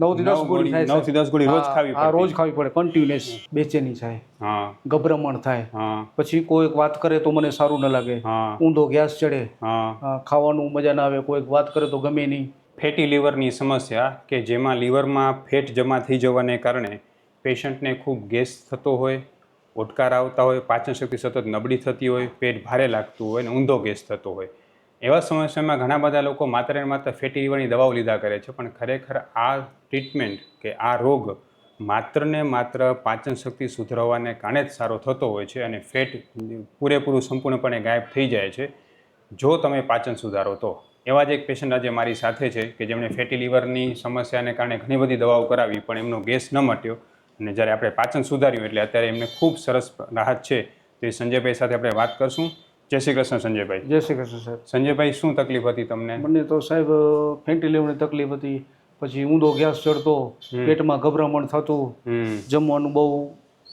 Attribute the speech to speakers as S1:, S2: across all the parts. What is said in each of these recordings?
S1: નવથી દસ ગોળી થાય
S2: નવથી દસ ગોળી રોજ ખાવી પડે
S1: રોજ ખાવી પડે કન્ટિન્યુઅસ બેચેની થાય.
S2: હા.
S1: ગભરામણ થાય.
S2: હા.
S1: પછી કોઈ વાત કરે તો મને સારું ન લાગે.
S2: હા.
S1: ઊંધો ગેસ ચડે. ખાવાનું મજા ના આવે કોઈક વાત કરે તો ગમે નહીં.
S2: ફેટી લીવરની સમસ્યા કે જેમાં લીવરમાં ફેટ જમા થઈ જવાને કારણે પેશન્ટને ખૂબ ગેસ થતો હોય ઓટકાર આવતા હોય પાચન શક્તિ સતત નબળી થતી હોય પેટ ભારે લાગતું હોય અને ઊંધો ગેસ થતો હોય. એવા સમસ્યામાં ઘણા બધા લોકો માત્ર ને માત્ર ફેટી લીવરની દવાઓ લીધા કરે છે, પણ ખરેખર આ ટ્રીટમેન્ટ કે આ રોગ માત્ર ને માત્ર પાચન શક્તિ સુધરવાને કારણે જ સારો થતો હોય છે અને ફેટ પૂરેપૂરું સંપૂર્ણપણે ગાયબ થઈ જાય છે, જો તમે પાચન સુધારો તો. એવા જ એક પેશન્ટ આજે મારી સાથે છે કે જેમણે ફેટી લીવરની સમસ્યાને કારણે ઘણી બધી દવાઓ કરાવી, પણ એમનો ગેસ ન મટ્યો. અને જ્યારે આપણે પાચન સુધાર્યું, એટલે અત્યારે એમને ખૂબ સરસ રાહત છે. તો એ સંજયભાઈ સાથે આપણે વાત કરશું. જય શ્રી કૃષ્ણ સંજયભાઈ.
S1: જય શ્રી કૃષ્ણ સાહેબ.
S2: સંજયભાઈ શું તકલીફ હતી તમને?
S1: મને તો સાહેબ ફેંટી લેવાની તકલીફ હતી. પછી ઊંધો ગેસ ચડતો પેટમાં ગભરામણ થતું જમવાનું બહુ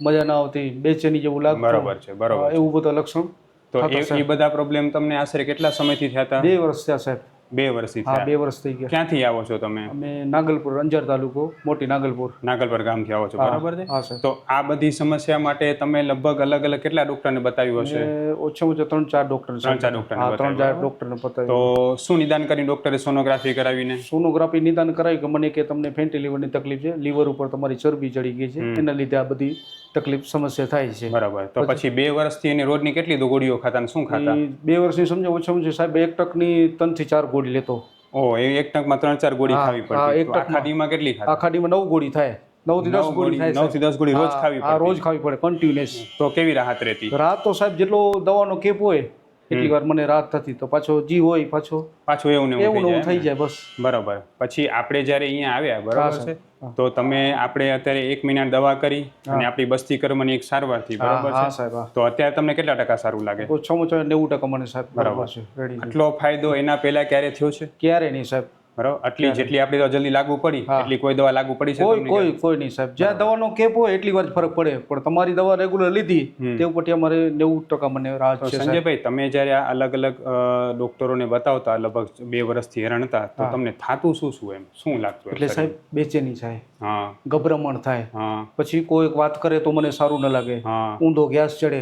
S1: મજા ના આવતી બેચેની જેવું લાગતું.
S2: બરાબર છે બરાબર
S1: એવું બધા લક્ષણ
S2: તો એ બધા પ્રોબ્લેમ તમને આશરે કેટલા સમયથી થયા હતા?
S1: બે વર્ષ થયા સાહેબ.
S2: બે વર્ષથી
S1: હા બે વર્ષ થઈ ગયા.
S2: ક્યાંથી આવો છો તમે?
S1: અમે નાગલપુર અંજાર તાલુકો મોટી નાગલપુર.
S2: નાગલપર ગામથી આવો છો બરાબર છે?
S1: હા સર.
S2: તો આ બધી સમસ્યા માટે તમે લગભગ અલગ અલગ કેટલા ડોક્ટરને બતાવ્યું હશે?
S1: ઓછામાં ઓછા ત્રણ ચાર ડોક્ટર
S2: ત્રણ ચાર
S1: ડોક્ટર ત્રણ ચાર. ડોક્ટરને બતાવ્યું.
S2: તો શું નિદાન કરી ડોક્ટરે સોનોગ્રાફી કરાવીને?
S1: સોનોગ્રાફી નિદાન કરાવી કે મને કે તમને ફેન્ટી લીવરની તકલીફ છે લીવર ઉપર તમારી ચરબી ચડી ગઈ છે એના લીધે આ બધી તકલીફ સમસ્યા થાય છે.
S2: બરાબર. તો પછી બે વર્ષથી એને રોજની કેટલી ગોળીઓ ખાતા શું ખાતા?
S1: બે વર્ષની સમજો ઓછામાં ઓછી સાહેબ. એક ટકની ત્રણથી ચાર ગોળી લેતો.
S2: ઓ એ એક ટકમાં ત્રણ ચાર ગોળી ખાવી
S1: પડે
S2: પડતી
S1: એક
S2: ટક
S1: ટંકમાં.
S2: કેટલી ખાતા?
S1: આખા દીમાં નવ ગોળી થાય. નવથી દસ ગોળી થાય
S2: નવથી દસ ગોળી રોજ ખાવી પડે
S1: રોજ ખાવી પડે કન્ટિન્યુઅસ
S2: તો કેવી રાહત રહેતી?
S1: રાહત તો સાહેબ જેટલો દવાનો કેપ હોય એટલી વાર મને રાત થતી તો પાછો જી હોય પાછો.
S2: પાછું એવું
S1: એવું
S2: એવું થઈ
S1: જાય બસ.
S2: બરાબર. પછી આપણે જ્યારે અહીંયા આવ્યા બરાબર છે? તો તમે આપણે અત્યારે એક મહિના દવા કરી અને આપણી બસ્તી કર્મની એક
S1: સારવારથી
S2: બરાબર છે?
S1: સાહેબ
S2: તો અત્યારે તમને કેટલા ટકા સારું લાગે?
S1: ઓછામાં ઓછા નેવું ટકા મને સાહેબ બરાબર છે એટલો છે.
S2: આટલો ફાયદો એના પહેલા ક્યારે થયો છે?
S1: ક્યારે નહીં સાહેબ.
S2: બરાબર? આટલી જેટલી આપણી દવા જલ્દી લાગુ પડી એટલી કોઈ દવા લાગુ પડી
S1: કોઈ કોઈ કોઈ નહીં સાહેબ. જ્યાં દવાનો કેપ હોય એટલી વાર ફરક પડે. પણ તમારી દવા રેગ્યુલર લીધી તે ઉપરથી અમારે નેવું ટકા મને રાહત છે
S2: સંજયભાઈ તમે જ્યારે આ અલગ અલગ ડોક્ટરોને બતાવતા લગભગ બે વર્ષથી હેરાન હતા તો તમને થાતું શું શું એમ? શું લાગતું
S1: એટલે સાહેબ બેચેની થાય.
S2: હા.
S1: ગભરામણ થાય.
S2: હા.
S1: પછી કોઈક વાત કરે તો મને સારું ન લાગે. ઊંધો ગેસ ચડે.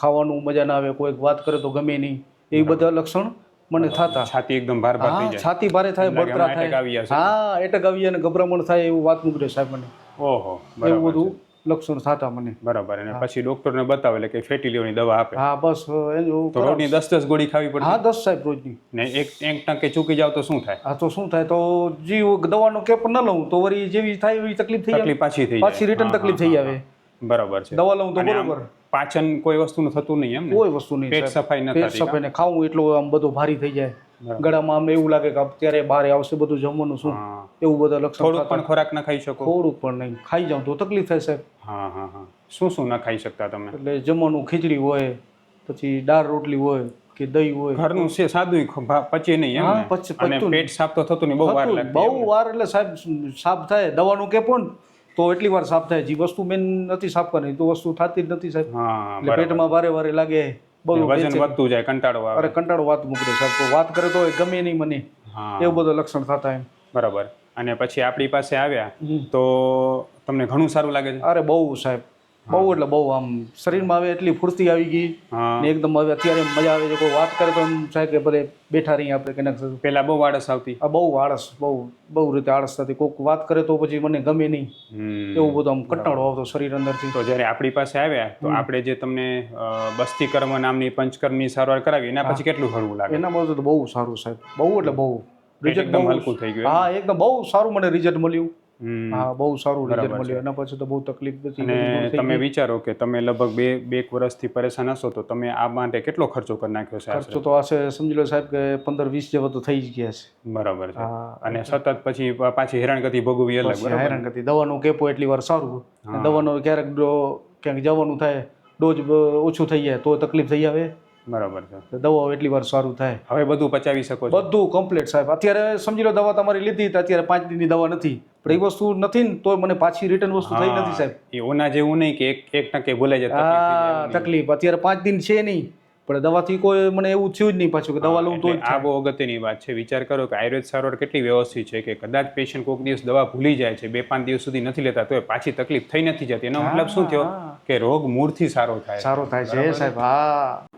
S1: ખાવાનું મજા ના આવે કોઈક વાત કરે તો ગમે નહીં. એ બધા લક્ષણ મને થતા.
S2: છાતી એકદમ ભાર ભાર થઈ જાય.
S1: છાતી ભારે થાય બળતરા થાય. હા એટક આવી અને ગભરામણ થાય એવું વાત મૂકડે સાહેબ મને.
S2: ઓહો
S1: એવું બધું લક્ષણ થતા મને.
S2: બરાબર અને પછી ડોક્ટરને બતાવે એટલે કે ફેટી લીવરની દવા આપે.
S1: હા બસ એનું
S2: તો રોજની દસ દસ ગોળી ખાવી પડે
S1: હા દસ સાહેબ રોજની.
S2: ને એક એક ટંકે ચૂકી જાવ તો શું થાય?
S1: હા તો શું થાય? તો જીવ દવાનો કેપ ન લઉં તો વળી જેવી થાય એવી તકલીફ થઈ
S2: તકલીફ પાછી થઈ
S1: પાછી રિટર્ન તકલીફ થઈ આવે.
S2: બરાબર છે.
S1: દવા લઉં તો બરોબર.
S2: પાચન કોઈ વસ્તુનું થતું નહીં એમ
S1: કોઈ વસ્તુ નહીં
S2: પેટ સફાઈ ન
S1: પેટ સફાઈ ને ખાવું એટલું આમ બધું ભારી થઈ જાય. ગળામાં આમ એવું લાગે કે અત્યારે બહાર આવશે બધું જમવાનું શું? એવું બધા લક્ષણ
S2: થોડુંક પણ ખોરાક ન ખાઈ શકો?
S1: થોડુંક પણ નહીં. ખાઈ જાઉં તો તકલીફ થશે
S2: હા હા હા. શું શું ન ખાઈ શકતા તમે?
S1: એટલે જમવાનું ખીચડી હોય પછી દાળ રોટલી હોય કે દહીં હોય.
S2: ઘરનું છે સાદું પચે નહીં એમ
S1: હા? પચે-
S2: પેટ સાફ તો થતું નહીં બહુ વાર લાગે
S1: બહુ વાર એટલે સાહેબ સાફ થાય. દવાનું કે પણ તો એટલી વાર સાફ થાય. જે વસ્તુ મેન નથી સાફ કરવાની તો વસ્તુ થતી જ નથી સાહેબ. એટલે પેટમાં ભારે ભારે લાગે બધું
S2: વજન વધતું જાય કંટાળો આવે.
S1: અરે કંટાળો વાત મૂકડે સાહેબ. તો વાત કરે તો ગમે નહીં મને. એવું બધું લક્ષણ થતા એમ.
S2: બરાબર. અને પછી આપણી પાસે આવ્યા તો તમને ઘણું સારું લાગે છે?
S1: અરે બહુ સાહેબ. બહુ એટલે બહુ આમ શરીરમાં હવે એટલી ફૂર્તિ આવી ગઈ ને એકદમ હવે અત્યારે મજા આવે છે. કોઈ વાત કરે તો એમ થાય કે ભલે બેઠા રહીએ આપણે કે ના
S2: બહુ આળસ આવતી.
S1: આ બહુ આળસ બહુ બહુ રીતે આળસ થતી. કોઈક વાત કરે તો પછી મને ગમે નહીં. એવું બધું આમ કટાળો આવતો શરીર અંદરથી.
S2: તો જ્યારે આપણી પાસે આવ્યા તો આપણે જે તમને બસ્તી કર્મ નામની પંચકર્મની સારવાર કરાવી એના પછી કેટલું હળવું લાગે?
S1: એના બધું તો બહુ સારું સાહેબ. બહુ એટલે બહુ. રિઝલ્ટ બહુ
S2: હલકું થઈ ગયું
S1: હા એકદમ બહુ સારું મને રિઝલ્ટ મળ્યું. હા બહુ સારું રિઝલ્ટ મળ્યું. એના પછી તો બહુ તકલીફ હતી
S2: તમે વિચારો કે તમે લગભગ બે બે વર્ષથી પરેશાન હશો તો તમે આ માટે કેટલો ખર્ચો કરી નાખ્યો છે
S1: ખર્ચો તો આશે સમજી લો સાહેબ કે પંદર વીસ જેવા તો થઈ જ ગયા છે.
S2: બરાબર છે. અને સતત પછી પાછી હેરાનગતિ ભોગવવી અલગ
S1: પછી
S2: બરાબર?
S1: હેરાન કરતી દવાનું કેપો એટલી વાર સારું દવાનો ક્યારેક ક્યાંક જવાનું થાય ડોઝ ઓછું થઈ જાય તો તકલીફ થઈ આવે.
S2: બરાબર છે.
S1: તો દવાઓ એટલી વાર સારું થાય.
S2: હવે બધું પચાવી શકો છો.
S1: બધું કમ્પ્લીટ સાહેબ. અત્યારે સમજી લો દવા તમારી લીધી તો અત્યારે પાંચ દિનની દવા નથી. પણ એ વસ્તુ નથી ને તો મને પાછી રિટર્ન વસ્તુ થઈ નથી સાહેબ.
S2: એ ઓના જેવું નહીં કે એક એક ટકે ભૂલાઈ જાય તકલીફ
S1: હા તકલીફ. અત્યારે પાંચ દિન છે નહીં પણ દવાથી કોઈ મને એવું થયું જ નહીં પાછું કે દવા લઉં તો
S2: આ બહુ અગત્યની વાત છે. વિચાર કરો કે આયુર્વેદ સારવાર કેટલી વ્યવસ્થિત છે કે કદાચ પેશન્ટ કોઈક દિવસ દવા ભૂલી જાય છે બે પાંચ દિવસ સુધી નથી લેતા તો પાછી તકલીફ થઈ નથી જતી. એનો મતલબ શું થયો? કે રોગ મૂળથી સારો થાય.
S1: સારો થાય છે સાહેબ. હા.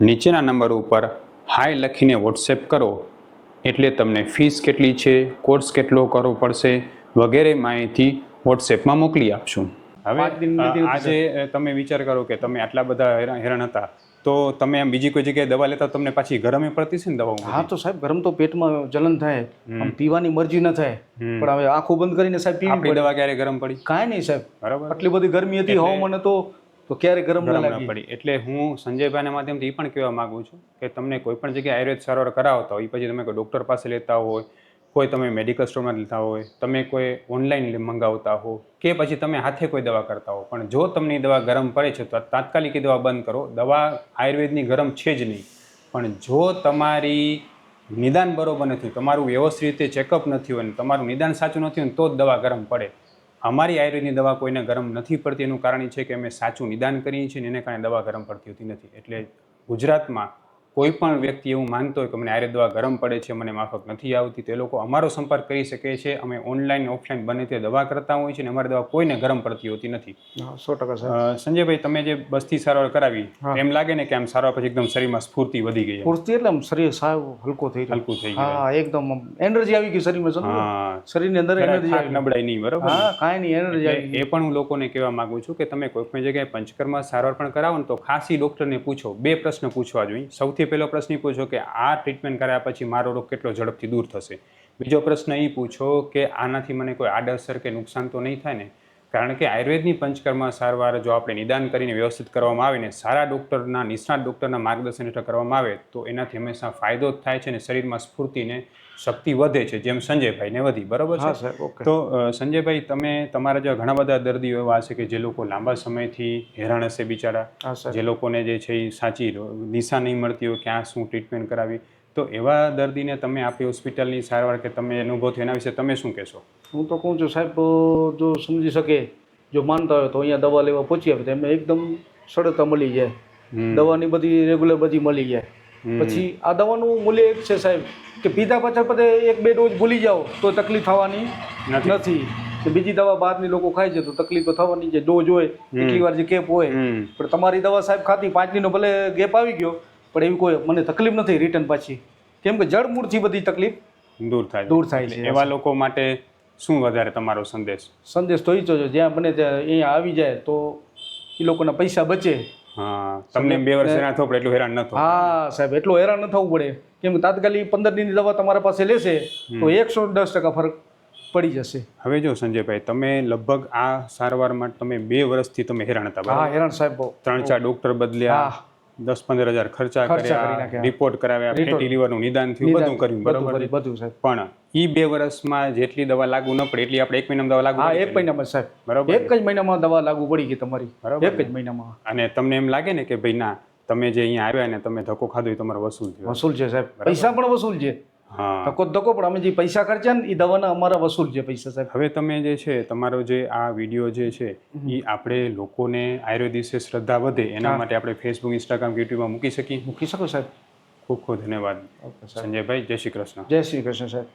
S2: નીચેના નંબર ઉપર હાય લખીને વોટ્સએપ કરો. એટલે તમને ફીસ કેટલી છે કોર્સ કેટલો કરવો પડશે વગેરે માહિતી વોટ્સએપમાં મોકલી આપશું. હવે આજે તમે વિચાર કરો કે તમે આટલા બધા હેરાન હતા તો તમે આમ બીજી કોઈ જગ્યાએ દવા લેતા તમને પાછી ગરમે પડતી છે ને દવાઓ
S1: હા તો સાહેબ ગરમ તો પેટમાં જલન થાય. આમ પીવાની મરજી ન થાય. પણ હવે આંખો બંધ કરીને સાહેબ પીવી પડે.
S2: દવા ક્યારે ગરમ પડી?
S1: કાંઈ નહીં સાહેબ.
S2: બરાબર.
S1: આટલી બધી ગરમી હતી હવામાન તો તો ક્યારે ગરમ ન લાગી?
S2: પડી. એટલે હું સંજયભાઈના માધ્યમથી એ પણ કહેવા માંગુ છું કે તમને કોઈ પણ જગ્યાએ આયુર્વેદ સારવાર કરાવતા હોય એ પછી તમે કોઈ ડૉક્ટર પાસે લેતા હોય કોઈ તમે મેડિકલ સ્ટોરમાં લેતા હોય તમે કોઈ ઓનલાઈન મંગાવતા હો કે પછી તમે હાથે કોઈ દવા કરતા હો પણ જો તમને દવા ગરમ પડે છે તો તાત્કાલિક એ દવા બંધ કરો. દવા આયુર્વેદની ગરમ છે જ નહીં. પણ જો તમારી નિદાન બરોબર નથી તમારું વ્યવસ્થિત રીતે ચેકઅપ નથી હોય ને તમારું નિદાન સાચું નથી હોય તો જ દવા ગરમ પડે. અમારી આયુર્વેદની દવા કોઈને ગરમ નથી પડતી, એનું કારણ એ છે કે અમે સાચું નિદાન કરીએ છીએ ને એને કારણે દવા ગરમ પડતી હોતી નથી. એટલે ગુજરાતમાં કોઈ પણ વ્યક્તિ એવું માનતો હોય કે મને આયુર્વેદ દવા ગરમ પડે છે મને માફક નથી આવતી તે લોકો અમારો સંપર્ક કરી શકે છે. અમે ઓનલાઈન ઓફલાઈન બને તે દવા કરતા હોય છે અને અમારી દવા કોઈને ગરમ પડતી હોતી નથી.
S1: સો ટકા
S2: સંજયભાઈ તમે જે બસ્તી સારવાર કરાવી એમ લાગે ને કે આમ સારવાર પછી એકદમ શરીરમાં સ્ફૂર્તિ વધી ગઈ
S1: સ્ફૂર્તિ એટલે આમ શરીર સાવ હલકું થઈ
S2: હલકું થઈ
S1: હા એકદમ એનર્જી આવી ગઈ શરીરમાં
S2: હા.
S1: શરીરની અંદર એનર્જી
S2: નબળાઈ નહીં બરોબર
S1: હા કાંઈ નહીં એનર્જી આવી
S2: એ પણ હું લોકોને કહેવા માંગુ છું કે તમે કોઈ પણ જગ્યાએ પંચકર્મા સારવાર પણ કરાવો ને તો ખાસી ડૉક્ટરને પૂછો બે પ્રશ્ન પૂછવા જોઈએ. સૌથી પહેલો પ્રશ્ન એ પૂછો કે આ ટ્રીટમેન્ટ કર્યા પછી મારો રોગ કેટલો ઝડપથી દૂર થશે? બીજો પ્રશ્ન એ પૂછો કે આનાથી મને કોઈ આડઅસર કે નુકસાન તો નહીં થાય ને? કારણ કે આયુર્વેદની પંચકર્મા સારવાર જો આપણે નિદાન કરીને વ્યવસ્થિત કરવામાં આવે ને સારા ડૉક્ટરના નિષ્ણાત ડૉક્ટરના માર્ગદર્શન હેઠળ કરવામાં આવે તો એનાથી હંમેશા ફાયદો જ થાય છે અને શરીરમાં સ્ફૂર્તિને શક્તિ વધે છે જેમ સંજયભાઈને વધી. બરાબર છે? તો સંજયભાઈ તમે તમારા જેવા ઘણા બધા દર્દીઓ એવા હશે કે જે લોકો લાંબા સમયથી હેરાન હશે બિચારા. જે લોકોને જે છે એ સાચી દિશા નહીં મળતી હોય ક્યાં શું ટ્રીટમેન્ટ કરાવી. તો એવા દર્દીને તમે આપી હોસ્પિટલની સારવાર કે તમે અનુભવ થયો એના વિશે તમે શું કહેશો?
S1: હું તો કહું છું સાહેબ જો સમજી શકે જો માનતા હોય તો અહીંયા દવા લેવા પહોંચી આવે તો એમને એકદમ સરળતા મળી જાય. દવાની બધી રેગ્યુલર બધી મળી જાય. પછી આ દવાનું મૂલ્ય એક છે સાહેબ કે પીધા પાછળ પછી એક બે ડોઝ ભૂલી જાઓ તો તકલીફ થવાની
S2: નથી.
S1: કે બીજી દવા બહારની લોકો ખાય છે તો તકલીફ તો થવાની છે ડોઝ હોય કેટલી વાર જે કેપ હોય. પણ તમારી દવા સાહેબ ખાતી પાંચ દિનનો ભલે ગેપ આવી ગયો પણ એવી કોઈ મને તકલીફ નથી રિટર્ન પાછી. કેમ કે જળમૂળથી બધી તકલીફ
S2: દૂર થાય
S1: દૂર થાય છે.
S2: એવા લોકો માટે શું વધારે તમારો સંદેશ?
S1: સંદેશ તો ઈ જોજો જ્યાં બને ત્યાં અહીંયા આવી જાય તો એ લોકોના પૈસા બચે.
S2: હા તમને બે વર્ષ હેરાન થવું પડે એટલું હેરાન ન થવું
S1: હા સાહેબ એટલું હેરાન ન થવું પડે. કેમ કે તાત્કાલિક પંદર દિનની દવા તમારા પાસે લેશે તો એકસો દસ ટકા ફરક પડી જશે.
S2: હવે જો સંજયભાઈ તમે લગભગ આ સારવાર માટે તમે બે વર્ષથી તમે હેરાન હતા
S1: હા હેરાન સાહેબ
S2: ત્રણ ચાર ડોક્ટર બદલ્યા.
S1: હા.
S2: દસ પંદર હજાર ખર્ચા કર્યા રિપોર્ટ કરાવ્યા ફેટી લીવરનું નિદાન થયું બધું કર્યું બરાબર
S1: બધું સાહેબ.
S2: પણ ઈ બે વર્ષમાં જેટલી દવા લાગુ ન પડે એટલી આપણે એક મહિનામાં દવા લાગુ
S1: હા એક મહિનામાં સાહેબ.
S2: બરાબર
S1: એક જ મહિનામાં દવા લાગુ પડી ગઈ તમારી.
S2: બરાબર
S1: એક જ મહિનામાં.
S2: અને તમને એમ લાગે ને કે ભાઈ ના તમે જે અહીંયા આવ્યા ને તમે ધક્કો ખાધો એ તમારો વસૂલ થયો.
S1: વસૂલ છે સાહેબ. પૈસા પણ વસૂલ છે. ધક્કો ધક્કો પણ અમે જે પૈસા ખર્ચ્યા ને એ દવાના અમારા વસૂલ છે પૈસા સાહેબ.
S2: હવે તમે જે છે તમારો જે આ વીડિયો જે છે એ આપણે લોકોને આયુર્વેદ વિશે શ્રદ્ધા વધે એના માટે આપણે ફેસબુક ઇન્સ્ટાગ્રામ યુટ્યુબમાં મૂકી શકીએ.
S1: મૂકી શકો સાહેબ.
S2: ખૂબ ખૂબ ધન્યવાદ. સંજયભાઈ જય શ્રી કૃષ્ણ.
S1: જય શ્રી કૃષ્ણ સાહેબ.